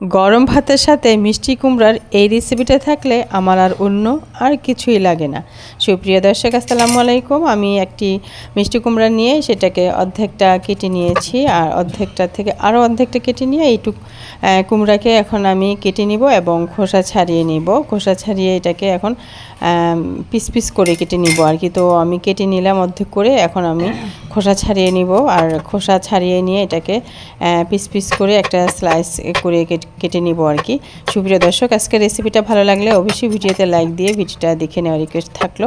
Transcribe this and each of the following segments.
গরম ভাতের সাথে মিষ্টি কুমড়ার এই রেসিপিটা থাকলে আমার আর অন্য আর কিছুই লাগে না। সুপ্রিয় দর্শক, আসসালামু আলাইকুম। আমি একটি মিষ্টি কুমড়া নিয়ে সেটাকে অর্ধেকটা কেটে নিয়েছি আর অর্ধেকটা থেকে আরও অর্ধেকটা কেটে নিয়ে এইটুক কুমড়াকে এখন আমি কেটে নিব এবং খোসা ছাড়িয়ে নিব। খোসা ছাড়িয়ে এটাকে এখন পিস পিস করে কেটে নিব আর কি। তো আমি কেটে নিলাম অর্ধেক করে, এখন আমি খোসা ছাড়িয়ে নিব। আর খোসা ছাড়িয়ে নিয়ে এটাকে পিস পিস করে একটা স্লাইস করে কেটে কেটে নিব আর কি। সুপ্রিয় দর্শক আজকে রেসিপিটা ভালো লাগলে অবশ্যই ভিডিওতে লাইক দিয়ে ভিডিওটা দেখে নেওয়ার রিকোয়েস্ট থাকল।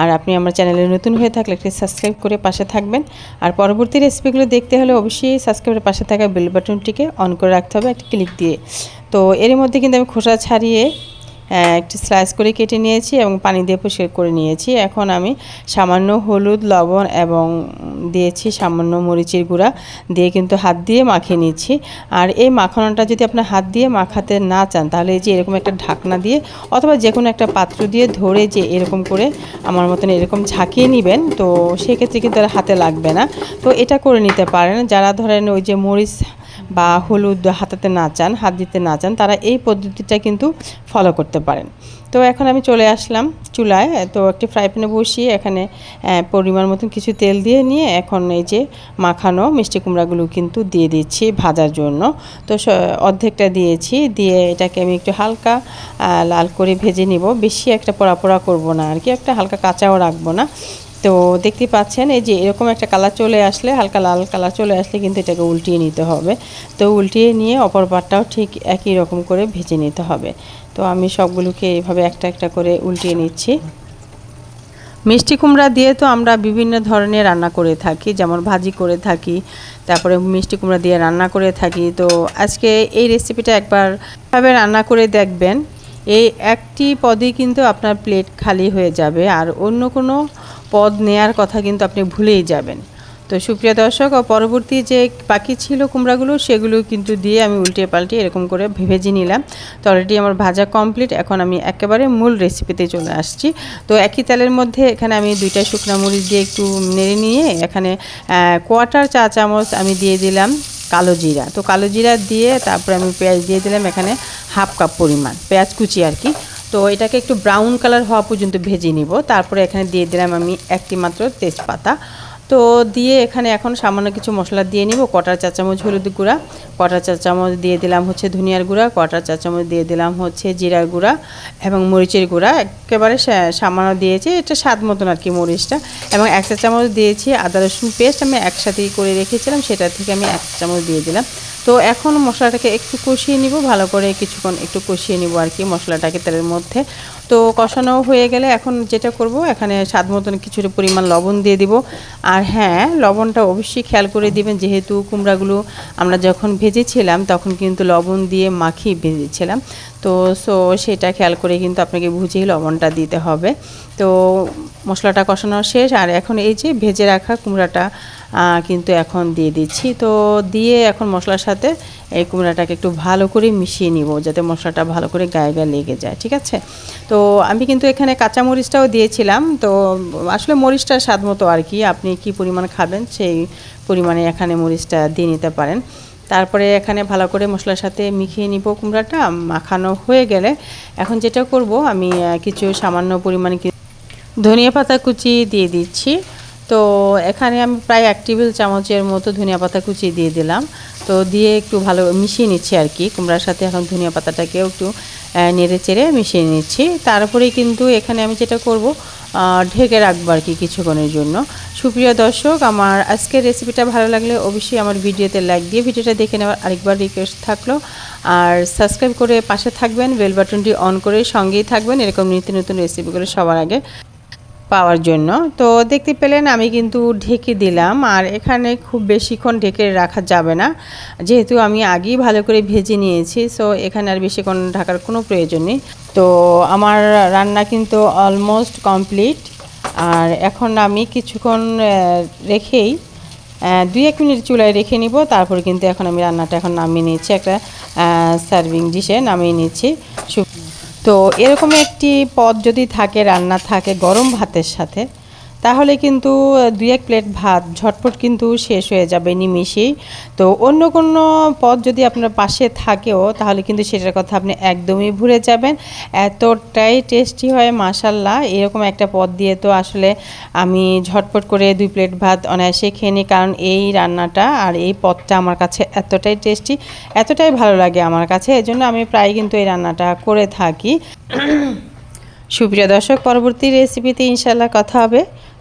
আর আপনি আমার চ্যানেলে নতুন হয়ে থাকলে একটি সাবস্ক্রাইব করে পাশে থাকবেন। আর পরবর্তী রেসিপিগুলো দেখতে হলে অবশ্যই সাবস্ক্রাইবের পাশে থাকা বেল বাটনটিকে অন করে রাখতে হবে, একটা ক্লিক দিয়ে। তো এর মধ্যে কিন্তু আমি খোসা ছাড়িয়ে একটু স্লাইস করে কেটে নিয়েছি এবং পানি দিয়ে পরিষ্কার করে নিয়েছি। এখন আমি সামান্য হলুদ, লবণ এবং দিয়েছি সামান্য মরিচের গুঁড়া দিয়ে কিন্তু হাত দিয়ে মাখিয়ে নিচ্ছি। আর এই মাখানোটা যদি আপনার হাত দিয়ে মাখাতে না চান, তাহলে যে এরকম একটা ঢাকনা দিয়ে অথবা যে কোনো একটা পাত্র দিয়ে ধরে যে এরকম করে আমার মতন এরকম ঝাঁকিয়ে নেবেন, তো সেক্ষেত্রে কিন্তু আর হাতে লাগবে না। তো এটা করে নিতে পারেন। যারা ধরেন ওই যে মরিচ বা হলুদ হাতাতে না চান, হাত দিতে না চান, তারা এই পদ্ধতিটা কিন্তু ফলো করতে পারেন। তো এখন আমি চলে আসলাম চুলায়, তো একটি ফ্রাই প্যানে বসিয়ে এখানে পরিমাণ মতন কিছু তেল দিয়ে নিয়ে এখন এই যে মাখানো মিষ্টি কুমড়াগুলো কিন্তু দিয়ে দিচ্ছি ভাজার জন্য। তো অর্ধেকটা দিয়েছি, দিয়ে এটাকে আমি একটু হালকা লাল করে ভেজে নিব। বেশি একটা পোড়া পোড়া করব না আর কি, একটা হালকা কাঁচাও রাখব না। তো দেখতে পাচ্ছেন, এই যে এরকম একটা কালার চলে আসলে, হালকা লাল কালার চলে আসলে কিন্তু এটাকে উল্টিয়ে নিতে হবে। তো উল্টিয়ে নিয়ে অপর পাটটাও ঠিক একই রকম করে ভেজে নিতে হবে। তো আমি সবগুলোকে এইভাবে একটা একটা করে উল্টিয়ে নিচ্ছি। মিষ্টি কুমড়া দিয়ে তো আমরা বিভিন্ন ধরনের রান্না করে থাকি, যেমন ভাজি করে থাকি, তারপরে মিষ্টি কুমড়া দিয়ে রান্না করে থাকি। তো আজকে এই রেসিপিটা একবার ভাবে রান্না করে দেখবেন। এই একটি পদই কিন্তু আপনার প্লেট খালি হয়ে যাবে, আর অন্য কোনো পদ নেয়ার কথা কিন্তু আপনি ভুলেই যাবেন। তো সুপ্রিয় দর্শক, ও পরবর্তী যে বাকি ছিল কুমড়াগুলো, সেগুলো কিন্তু দিয়ে আমি উল্টে পাল্টে এরকম করে ভেজে নিলাম। তো অলরেডি আমার ভাজা কমপ্লিট এখন আমি একেবারে মূল রেসিপিতে চলে আসছি। তো একই তেলের মধ্যে এখানে আমি দুইটা শুকনো মরিচ দিয়ে একটু নেড়ে নিয়ে এখানে কোয়াটার চা চামচ আমি দিয়ে দিলাম কালো জিরা। তো কালো জিরা দিয়ে তারপরে আমি পেঁয়াজ দিয়ে দিলাম এখানে হাফ কাপ পরিমাণ। পেঁয়াজ কুচি আর কি। তো এটাকে একটু ব্রাউন কালার হওয়া পর্যন্ত ভেজে নিব। তারপরে এখানে দিয়ে দিলাম আমি একটি মাত্র তেজপাতা। তো দিয়ে এখানে এখন সামান্য কিছু মশলা দিয়ে নিব কটার চা চামচ হলুদ গুঁড়া কটার চা চামচ দিয়ে দিলাম হচ্ছে ধনিয়ার গুঁড়া কটার চা চামচ দিয়ে দিলাম হচ্ছে জিরার গুঁড়া এবং মরিচের গুঁড়া। একেবারে সামান্য দিয়েছি, এটা স্বাদ মতন আর কি মরিচটা। এবং এক চা চামচ দিয়েছি আদা রসুন পেস্ট আমি একসাথেই করে রেখেছিলাম, সেটা থেকে আমি এক চামচ দিয়ে দিলাম। তো এখন মশলাটাকে একটু কষিয়ে নিব, ভালো করে কিছুক্ষণ একটু কষিয়ে নিব আর কি মশলাটাকে তেলের মধ্যে। তো কষানো হয়ে গেলে এখন যেটা করব, এখানে স্বাদ মতন কিছুটা পরিমাণ লবণ দিয়ে দিব। আর হ্যাঁ লবণটা অবশ্যই খেয়াল করে দিবেন, যেহেতু কুমড়াগুলো আমরা যখন ভেজেছিলাম, তখন কিন্তু লবণ দিয়ে মাখিয়ে ভেজেছিলাম। তো সো সেটা খেয়াল করে কিন্তু আপনাকে বুঝেই লবণটা দিতে হবে। তো মশলাটা কষানো শেষ, আর এখন এই যে ভেজে রাখা কুমড়াটা কিন্তু এখন দিয়ে দিচ্ছি। তো দিয়ে এখন মশলার সাথে এই কুমড়াটাকে একটু ভালো করে মিশিয়ে নিব, যাতে মশলাটা ভালো করে গায়ে গায়ে লেগে যায়, ঠিক আছে? তো আমি কিন্তু এখানে কাঁচা মরিচটাও দিয়েছিলাম। তো আসলে মরিচটা স্বাদ মতো আর কি, আপনি কি পরিমাণ খাবেন সেই পরিমাণে এখানে মরিচটা দিয়ে নিতে পারেন। তারপরে এখানে ভালো করে মশলার সাথে মিখিয়ে নিব কুমড়াটা, মাখানো হয়ে গেলে। এখন যেটা করব, আমি কিছু সামান্য পরিমাণে ধনিয়া পাতা কুচি দিয়ে দিচ্ছি। তো এখানে আমি প্রায় এক টেবিল চামচের মতো ধনিয়া পাতা কুচি দিয়ে দিলাম। তো দিয়ে একটু ভালো মিশিয়ে নিচ্ছি আর কি। কুমড়ার সাথে এখন ধনিয়া পাতাটাকেও একটু নেড়ে চেড়ে মিশিয়ে নিচ্ছি। তারপরে কিন্তু এখানে আমি যেটা করব ঢেকে রাখব আর কি কিছুক্ষণের জন্য। সুপ্রিয় দর্শক, আমার আজকের রেসিপিটা ভালো লাগলে অবশ্যই আমার ভিডিওতে লাইক দিয়ে ভিডিওটা দেখে নেওয়ার আরেকবার রিকোয়েস্ট থাকল। আর সাবস্ক্রাইব করে পাশে থাকবেন বেল বাটনটি অন করে সঙ্গেই থাকবেন। এরকম নিত্য নতুন রেসিপিগুলো সবার আগে। পাওয়ার জন্য। তো দেখতে পেলেন আমি কিন্তু ঢেকে দিলাম। আর এখানে খুব বেশিক্ষণ ঢেকে রাখা যাবে না। যেহেতু আমি আগেই ভালো করে ভেজে নিয়েছি সো এখানে আর বেশিক্ষণ ঢাকার কোনো প্রয়োজন নেই। তো আমার রান্না কিন্তু অলমোস্ট কমপ্লিট আর এখন আমি কিছুক্ষণ রেখেই দুই এক মিনিট চুলায় রেখে নিব। তারপর কিন্তু এখন আমি রান্নাটা এখন নামিয়ে নিয়েছি একটা সার্ভিং ডিশে নামিয়ে নিচ্ছি। তো এরকম একটি পদ যদি থাকে রান্না থাকে গরম ভাতের সাথে তাহলে কিন্তু দুই এক প্লেট ভাত ঝটপট কিন্তু শেষ হয়ে যাবে নিমিষেই। তো অন্য কোনো পদ যদি আপনার পাশে থাকেও, তাহলে কিন্তু সেটার কথা আপনি একদমই ভুলে যাবেন। এতটাই টেস্টি হয় মাসাল্লাহ এরকম একটা পদ দিয়ে তো আসলে আমি ঝটপট করে দুই প্লেট ভাত অনায়াসে খেয়ে নিই, কারণ এই রান্নাটা আর এই পদটা আমার কাছে এতটাই টেস্টি, এতটাই ভালো লাগে আমার কাছে। এজন্য আমি প্রায় কিন্তু এই রান্নাটা করে থাকি। সুপ্রিয় দর্শক, পরবর্তী রেসিপিতে ইনশাল্লাহ কথা হবে।